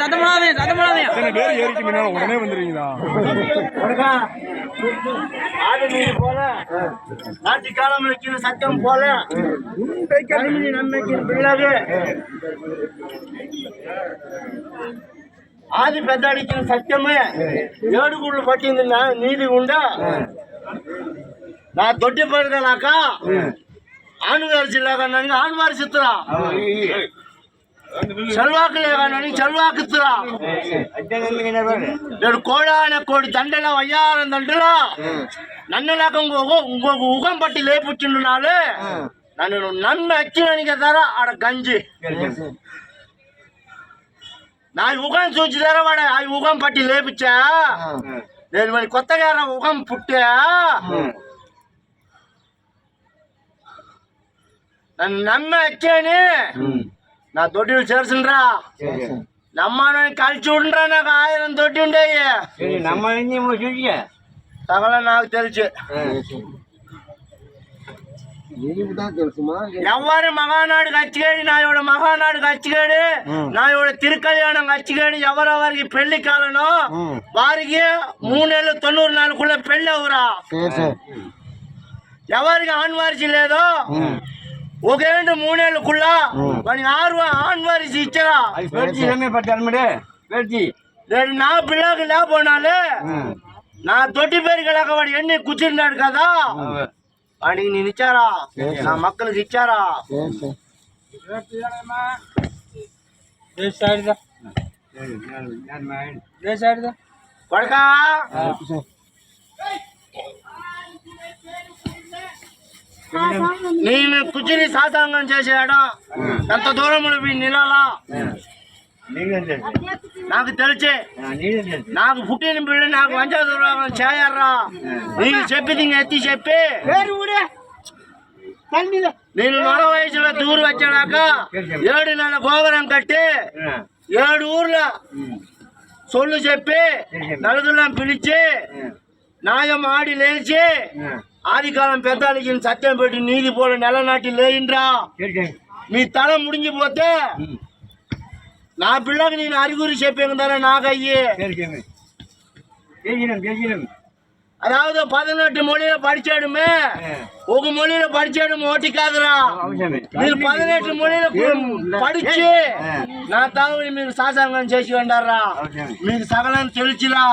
சத்தமாவே சத்தமாவே. இத்தனை உடனே வந்துருவீங்களா? ஆடு நீதி போல நாட்டு காலம் சட்டம் போல நன்மைக்கு பிள்ளாவே ஆதி பெத்தாடிக்கிற சத்தியமே ஏடுக்குள்ள பட்டியிருந்தா நீதி உண்டா? நான் தொட்டி போயிருக்கேனாக்கா ஆணுவாரி சில்லாக்கா ஆணுவாரி சித்துறா செல்வாக்கு லேகானி செல்வாக்குத்துறா కోడాన కోడి దండల వయ్యారం దండల నన్ను నాకు ఇంకొక ఇంకొక ఉగం పట్టి లేపుచ్చిండు నాలే నన్ను నన్ను ఎక్కినాను కదా ఆడ గంజి నా ఉగం చూచిదారా వాడు ఆ ఉగం పట్టి లేపించా నేను మరి కొత్తగా ఉగం పుట్టా నన్ను నమ్మ ఎక్కాను నా తొట్టి చేర్చుండ్రా నమ్మను కలిసి ఉండరా నాకు ఆయిరం తొట్టి ఉండేవి నమ్మని చూసి తగల నాకు తెలుసు ఎవరు మహానాడు కచ్చిగాడి నా ఇవిడ మహానాడు కచ్చిగాడి నా ఇవిడ తిరుకల్యాణం కచ్చిగాడి ఎవరెవరికి పెళ్లి కాలను వారికి మూడేళ్ళు తొన్నూరు నాలుగులో పెళ్ళి ఎవరా ఎవరికి ఆన్వార్చి లేదు ఒకేంటి మూడేళ్ళకుల్లా వాడి ఆరు ఆన్వారిసి ఇచ్చరా నేను నా పిల్లకి లేకపోనాలే నా తొట్టి పేరు కలక వాడు ఎన్ని కూర్చున్నాడు కదా వాడికి నేను ఇచ్చారా నా మక్కలకి ఇచ్చారా కొడకా నేను కూర్చుని సాసాంగం చేసాడా ఎంత దూరం నిలాలా నాకు తెలిసే నాకు పుట్టిన బిడ్డ నాకు మంచి దూరం చేయర్రా నీకు చెప్పింది ఇంక ఎత్తి చెప్పి నేను నొర వయసులో దూరు వచ్చాడాక ఏడు నెలల గోబరం కట్టి ఏడు ఊర్ల సొల్లు చెప్పి నలుగురం పిలిచి నాయం ఆడి లేచి ஆதிகாலம் பெத்தாளிக்கின் சத்தியம் போயிட்டு நீதி போல நிலநாட்டில் லேயின்றா நீ தலை முடிஞ்சு போத்தே. நான் பிள்ளைக்கு நீ அறிகுறி சேர்ப்பேங்க தானே நாகையே அதாவது பதினெட்டு மொழியில படிச்சாடுமே. உங்க மொழியில படிச்சாடும் ஓட்டிக்காதுரா நீ பதினெட்டு மொழியில படிச்சு நான் தவறு మీకు సాసాంగం చేసి ఉండారా మీకు సగలం తెలుసురా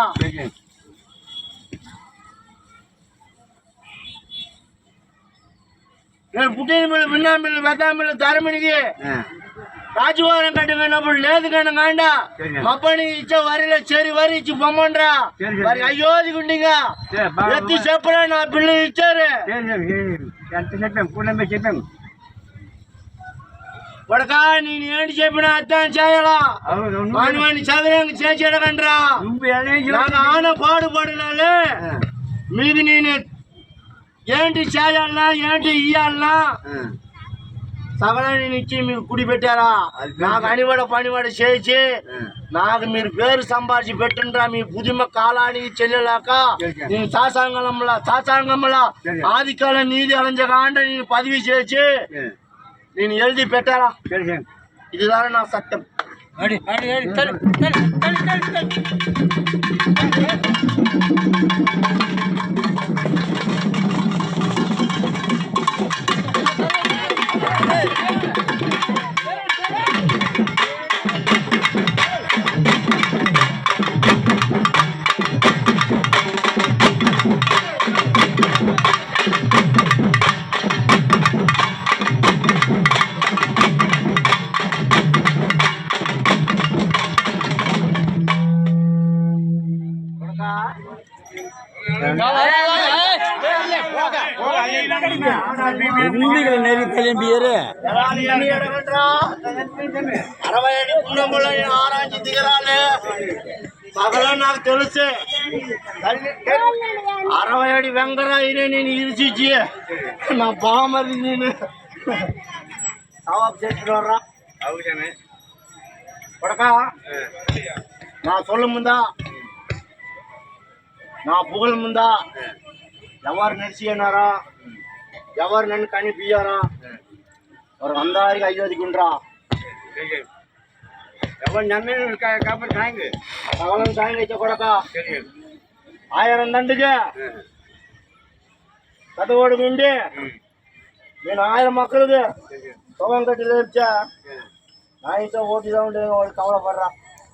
నేను పుట్టిన మిల్లు విన్నా మిల్లు వెతా మిల్లు ధరమిడికి రాజువారం కట్టినప్పుడు లేదు కానీ కాండ మప్పని ఇచ్చే వరిలో చేరి వరి ఇచ్చి బొమ్మండ్రా మరి అయ్యో దిగుండిగా ఎత్తి చెప్పరా నా పిల్లలు ఇచ్చారు ఎంత చెప్పాం కూడా చెప్పాం కొడకా నేను ఏంటి చెప్పినా అర్థం చేయాలా మానవాడిని చదివేందుకు చేసేయడకండ్రా నాకు ఆన పాడుపడినాలే మీకు నేను ఏంటి చేయాలన్నా ఏంటి ఇయ్యాలన్నా సగలం నేను ఇచ్చి మీకు కుడి పెట్టారా నాకు అనివాడ పనివాడ చేసి నాకు మీరు పేరు సంపాదించి పెట్టండిరా మీ బుదిమ కాలానికి చెల్లెలాక నేను శాసంగంలా శాసంగంలా ఆది కాలం నీది అలంజగా అంటే నేను పదవి చేసి నేను எழுதி పెట్టారా ఇది ద్వారా నా సత్యం இந்திகள் நெறி கிளம்பியரு అరవై ఏడు కుండములు ఆరాంచి దిగరాలే సగలం నాకు తెలుసు అరవై వెంకరాయినే నేను ఇరిచిచ్చి నా బామది నేను సవాబ్ చేస్తున్నారా కొడక నా సొల్లు ముందా నా పుగల ముందా ఎవరు నడిచి అన్నారా ఎవరు నన్ను కని బియ్యారా వారు అందరికి అయ్యోదికుండ్రా ఎవరు నమ్మిన కాబట్టి సాయంగా సగలం సాయం అయితే కొడక ఆయన దండిగా కథవాడు ఉండి నేను ఆయన మక్కలది సొగం కట్టి లేచా నా ఇంట్లో ఓటిగా ఉండే వాడు కవలపడరా